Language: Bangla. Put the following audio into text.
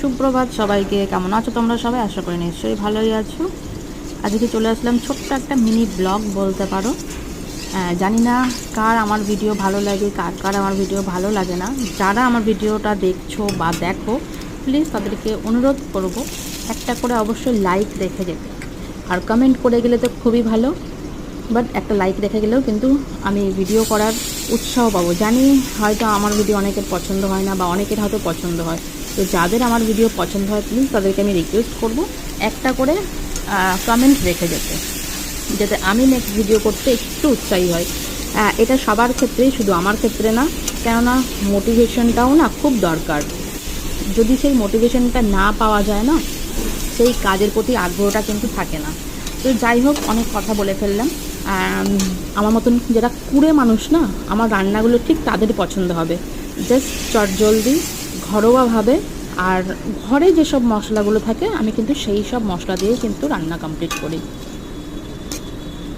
সুপ্রভাত সবাইকে, কেমন আছো তোমরা সবাই? আশা করি নিশ্চয়ই ভালোই আছো। আজকে চলে আসলাম ছোট্ট একটা মিনি ব্লগ বলতে পারো। জানি না কার আমার ভিডিও ভালো লাগে, কার কার আমার ভিডিও ভালো লাগে না। যারা আমার ভিডিওটা দেখছ বা দেখো প্লিজ তাদেরকে অনুরোধ করব একটা করে অবশ্যই লাইক রেখে যেতে। আর কমেন্ট করে গেলে তো খুবই ভালো বাট একটা লাইক রেখে গেলেও কিন্তু আমি ভিডিও করার উৎসাহ পাবো। জানি হয়তো আমার ভিডিও অনেকের পছন্দ হয় না বা অনেকের হয়তো পছন্দ হয়। তো যাদের আমার ভিডিও পছন্দ হয় প্লিজ তাদেরকে আমি রিকোয়েস্ট করব একটা করে কমেন্ট রেখে যেতে, যাতে আমি নেক্সট ভিডিও করতে একটু উৎসাহী হয় এটা সবার ক্ষেত্রেই শুধু আমার ক্ষেত্রে না, কেননা মোটিভেশনটাও না খুব দরকার। যদি সেই মোটিভেশনটা না পাওয়া যায় না, সেই কাজের প্রতি আগ্রহটা কিন্তু থাকে না। তো যাই হোক, অনেক কথা বলে ফেললাম। আমার মতন যারা কুড়ে মানুষ না, আমার রান্নাগুলো ঠিক তাদের পছন্দ হবে। জাস্ট চটজলদি ঘরোয়াভাবে আর ঘরে যেসব মশলাগুলো থাকে, আমি কিন্তু সেই সব মশলা দিয়ে কিন্তু রান্না কমপ্লিট করি।